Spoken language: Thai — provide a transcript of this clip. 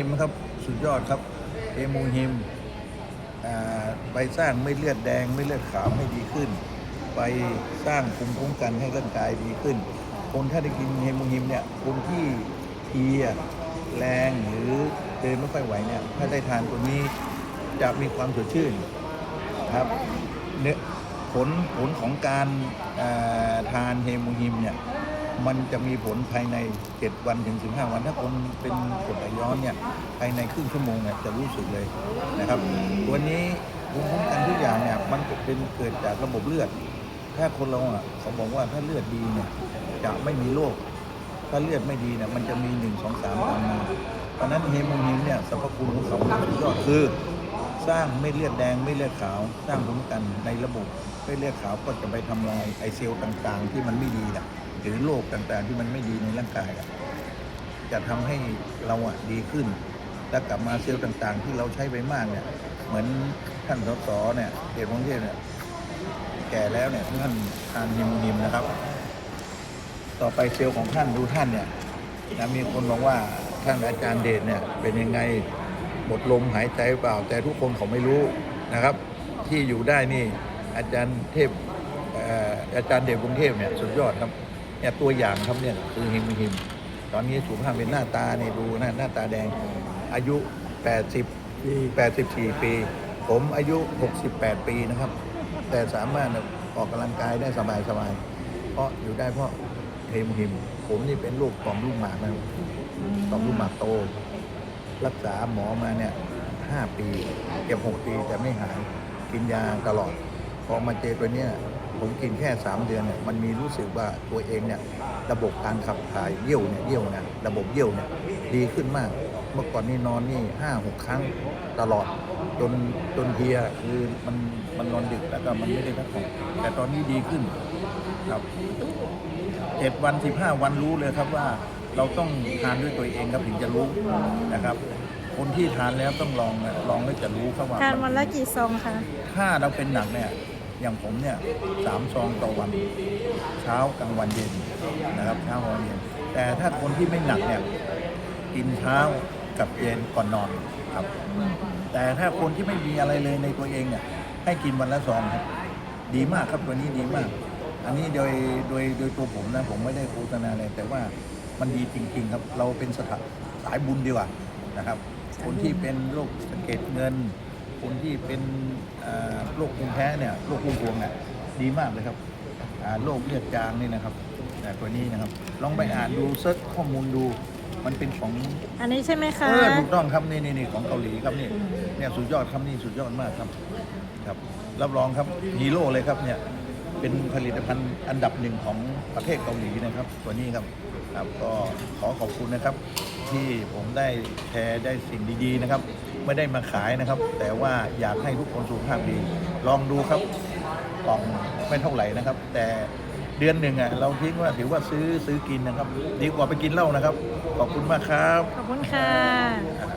ฮิมครับสุดยอดครับเฮมูฮิมไปสร้างไม่เลือดแดงไม่เลือดขาวให้ดีขึ้น ไปสร้างภูมิคุ้มกันให้ร่างกายดีขึ้น คนถ้าได้กินเฮมูฮิมเนี่ยคนที่เพียแรงหรือเดินไม่ค่อยไหวเนี่ยถ้าได้ทานตัวนี้จะมีความสดชื่นครับเนื้อผลผลของการทานเฮมูฮิมเนี่ย มันจะมีผลภายใน 7 วันถึง 15 วัน ถ้าคนเป็นกรดไหลย้อนเนี่ยภายในครึ่งชั่วโมงเนี่ยจะรู้สึกเลยนะครับตัวนี้ภูมิคุ้มกันทุกอย่างเนี่ยมันเป็นเกิดจากระบบเลือด ถ้าคนเราอะเขาบอกว่าถ้าเลือดดีเนี่ยจะไม่มีโรคถ้าเลือดไม่ดีเนี่ยมันจะมี 1 2 3ตามมาเพราะนั้นเฮโมฮิมเนี่ยสรรพคุณของเขาสุดยอดคือสร้างเม็ดเลือดแดงเม็ดเลือดขาว สร้างภูมิคุ้มกันในระบบเม็ดเลือดขาวก็จะไปทำลายไอเซลล์ต่างๆ ที่มันไม่ดีนะ หรือโรคต่างๆ ที่มันไม่ดีในร่างกายจะทำให้เราอะดีขึ้น แล้วกลับมาเซลล์ต่างๆ ที่เราใช้ไปมากเนี่ย เหมือนท่านสสเนี่ยเดชพงเทพเนี่ยแก่แล้วเนี่ยท่านทานฮิมนิมนะครับ ต่อไปเซลล์ของท่านดูท่านเนี่ยนะมีคนบอกว่าท่านอาจารย์เดชเนี่ยเป็นยังไงหมดลมหายใจเปล่า แต่ทุกคนเขาไม่รู้นะครับ ที่อยู่ได้นี่อาจารย์เทพเอ่ออาจารย์เดชกรุงเทพเนี่ยสุดยอดครับ เนี่ยตัวอย่างครับเนี่ยคือฮิมฮิม ตอนนี้สุขภาพเป็นหน้าตาเนี่ยดูหน้าหน้าตาแดงอายุ 80 84 ปี ผมอายุ 68 ปีนะครับ แต่สามารถออกกำลังกายได้สบายสบายๆเพราะอยู่ได้เพราะเฮมฮิม ผมนี่เป็นโรคต่อมลูกหมากนะครับต่อมลูกหมากโต รักษาหมอมาเนี่ยห้าปี เกือบหกปีแต่ไม่หายกินยาตลอด พอมาเจอตัวเนี้ย ผมกินแค่ 3 เดือนเนี่ยมันมีรู้สึกว่าตัวเองเนี่ยระบบการขับถ่ายเยี่ยวเนี่ยเยี่ยวเนี่ยระบบเยี่ยวเนี่ยดีขึ้นมาก เมื่อก่อนนี่นอนนี่ห้าหกครั้งตลอดจนจนเพลียคือมันมันนอนดึกแล้วก็มันไม่ได้พักผ่อนแต่ตอนนี้ดีขึ้นครับเจ็ดวันสิบห้าวันรู้เลยครับว่าเราต้องทานด้วยตัวเองครับถึงจะรู้นะครับ คนที่ทานแล้วต้องลองนะลองแล้วจะรู้ครับว่าทานวันละกี่ซองคะถ้าเราเป็นหนักเนี่ย อย่างผมเนี่ยสามซองต่อวัน เช้ากลางวันเย็นนะครับเช้ากลางวันเย็น แต่ถ้าคนที่ไม่หนักเนี่ยกินเช้ากับเย็นก่อนนอนครับ แต่ถ้าคนที่ไม่มีอะไรเลยในตัวเองเนี่ยให้กินวันละซองครับดีมากครับตัวนี้ดีมาก อันนี้โดยโดยโดยตัวผมนะผมไม่ได้โฆษณาเลยแต่ว่ามันดีจริงๆครับ เราเป็นสถาสายบุญดีกว่านะครับ คนที่เป็นโรคสะเก็ดเงิน คนที่เป็นอ่าโรคภูมิแพ้เนี่ยโรคภูมิพวงเนี่ยดีมากเลยครับอ่าโรคเลือดจางนี่นะครับแต่ตัวนี้นะครับ ลองไปอ่านดูเซิร์ชข้อมูลดูมันเป็นของ อันนี้ใช่ไหมคะเออถูกต้องครับนี่นี่นี่ของเกาหลีครับนี่เนี่ยสุดยอดครับนี่สุดยอดมากครับ ครับรับรองครับฮีโร่เลยครับเนี่ยเป็นผลิตภัณฑ์อันดับหนึ่งของประเทศเกาหลีนะครับ ตัวนี้ครับ ครับก็ขอขอบคุณนะครับ ที่ผมได้แชร์ได้สิ่งดีๆนะครับ ไม่ได้มาขายนะครับ แต่ว่าอยากให้ทุกคนสุขภาพดี ลองดูครับกล่องไม่เท่าไหร่นะครับ แต่เดือนหนึ่งอะเราทิ้งว่าถือว่าซื้อซื้อกินนะครับ ดีกว่าไปกินเหล้านะครับ ขอบคุณมากครับ ขอบคุณค่ะ